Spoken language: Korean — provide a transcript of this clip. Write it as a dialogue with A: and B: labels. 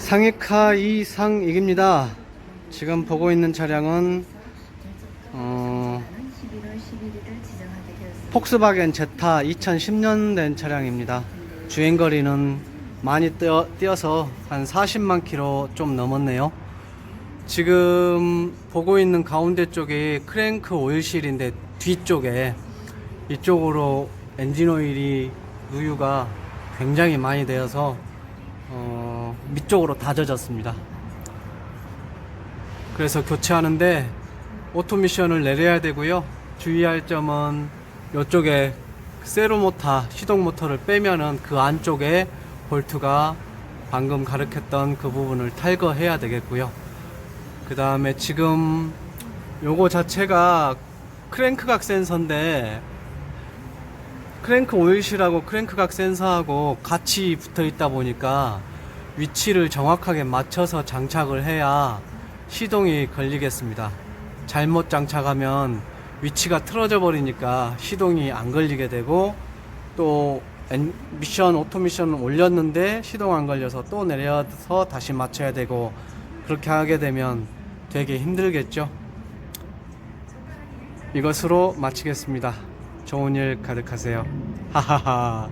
A: 상해카 이상익입니다. 지금 보고 있는 차량은 어, 폭스바겐 제타 2010년 된 차량입니다. 주행거리는 많이 뛰어, 뛰어서 한 40만 킬로 좀 넘었네요. 지금 보고 있는 가운데 쪽이 크랭크 오일실인데 뒤쪽에 이쪽으로 엔진 오일이 누유가 굉장히 많이 되어서 어, 밑쪽으로 다 젖었습니다. 그래서 교체하는데 오토미션을 내려야 되고요. 주의할 점은 이쪽에 세로 모터, 시동 모터를 빼면은 그 안쪽에 볼트가 방금 가르쳤던 그 부분을 탈거해야 되겠고요. 그 다음에 지금 요거 자체가 크랭크각 센서인데 크랭크 오일실하고 크랭크각 센서하고 같이 붙어 있다 보니까 위치를 정확하게 맞춰서 장착을 해야 시동이 걸리겠습니다. 잘못 장착하면 위치가 틀어져 버리니까 시동이 안 걸리게 되고 또 엔- 미션 오토미션을 올렸는데 시동 안 걸려서 또 내려서 다시 맞춰야 되고 그렇게 하게 되면 되게 힘들겠죠. 이것으로 마치겠습니다. 좋은 일 가득하세요. 하하하.